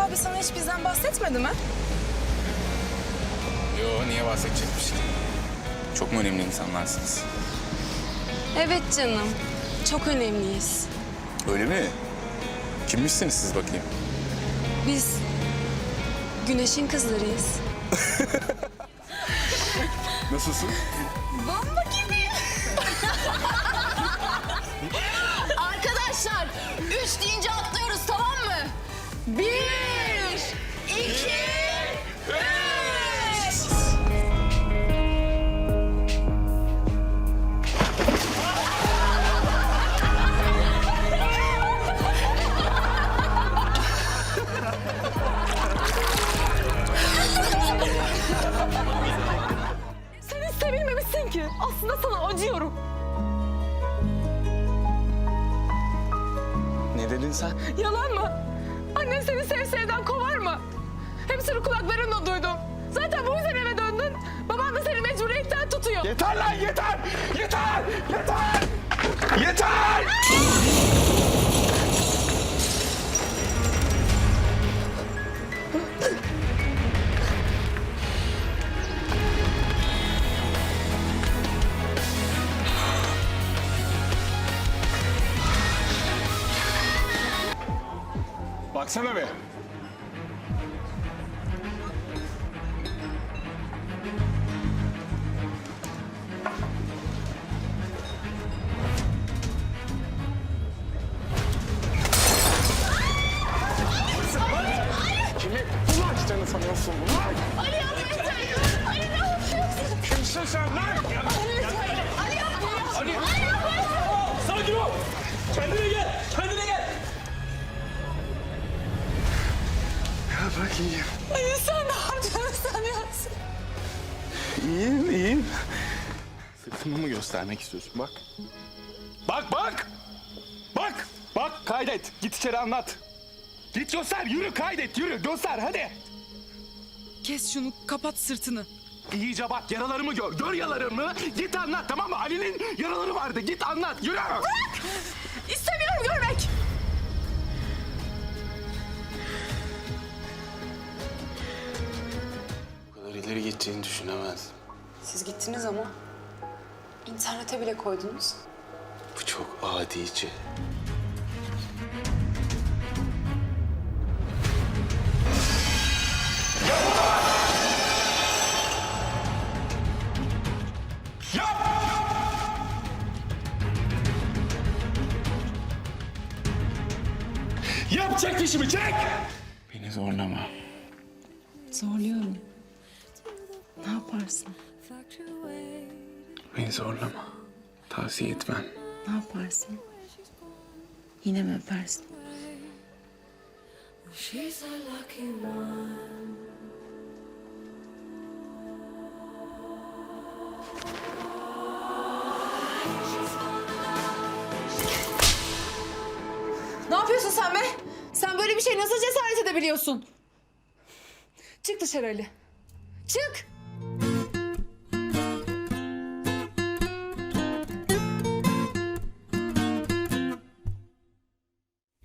abi sana hiç bizden bahsetmedi mi? Yo niye bahsedecekmiş ki? Çok mu önemli insanlarsınız? Evet canım. Çok önemliyiz. Öyle mi? Kimmişsiniz siz bakayım? Biz güneşin kızlarıyız. Nasılsın? Bomba gibi. Arkadaşlar üç deyince atlıyoruz tamam mı? Bir, Acıyorum. Ne dedin sen? Yalan mı? Annen seni sev sevden kovar mı? Hepsini kulaklarımla duydum. Zaten bu yüzden eve döndün. Baban da seni mecburiyetten tutuyor. Yeter lan! Yeter! Baksana be. Sanıyorsun lan? Ali abi yeter. Ali ne yapıyorsun? Kimsin sen lan? Ali yapma. Ali yapma. Sakin ol. Kendine gel. Kendine iyiyim. Ali sen ne yaptığını sanıyorsun? İyiyim, iyiyim. Sırtımı mı göstermek istiyorsun? Bak. Bak, bak. Bak. Bak, kaydet. Git içeri anlat. Git göster, yürü kaydet, yürü. Göster, hadi. Kes şunu, kapat sırtını. İyice bak, yaralarımı gör. Gör yaralarımı. Git anlat, tamam mı? Ali'nin yaraları vardı. Git anlat, yürü. İstemiyorum görmek. Gideceğini düşünemezdim. Siz gittiniz ama internete bile koydunuz. Bu çok adice. Yap, çek dişimi, çek. Beni zorlama. Zorluyorum. Ne yaparsın? Beni zorlama. Tavsiye etmem. Ne yaparsın? Yine mi öpersin? She's a lucky one. Ne yapıyorsun sen be? Sen böyle bir şey nasıl cesaret edebiliyorsun? Çık dışarı Ali. Çık.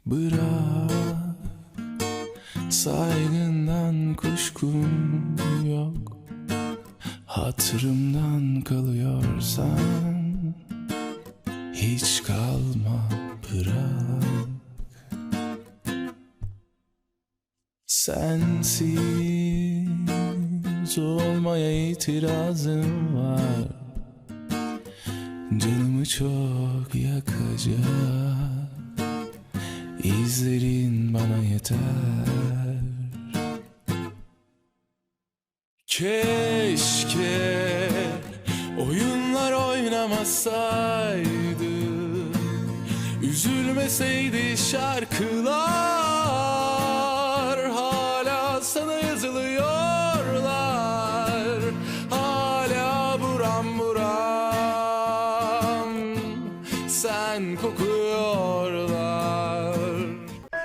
Bırak. Saygından kuşkum yok. Hatırımdan kalıyorsan Hiç kalma bırak. Sensiz olmaya itirazım var. Canımı çok yakacak İzlerin bana yeter. Keşke oyunlar oynamasaydı Üzülmeseydi şarkılar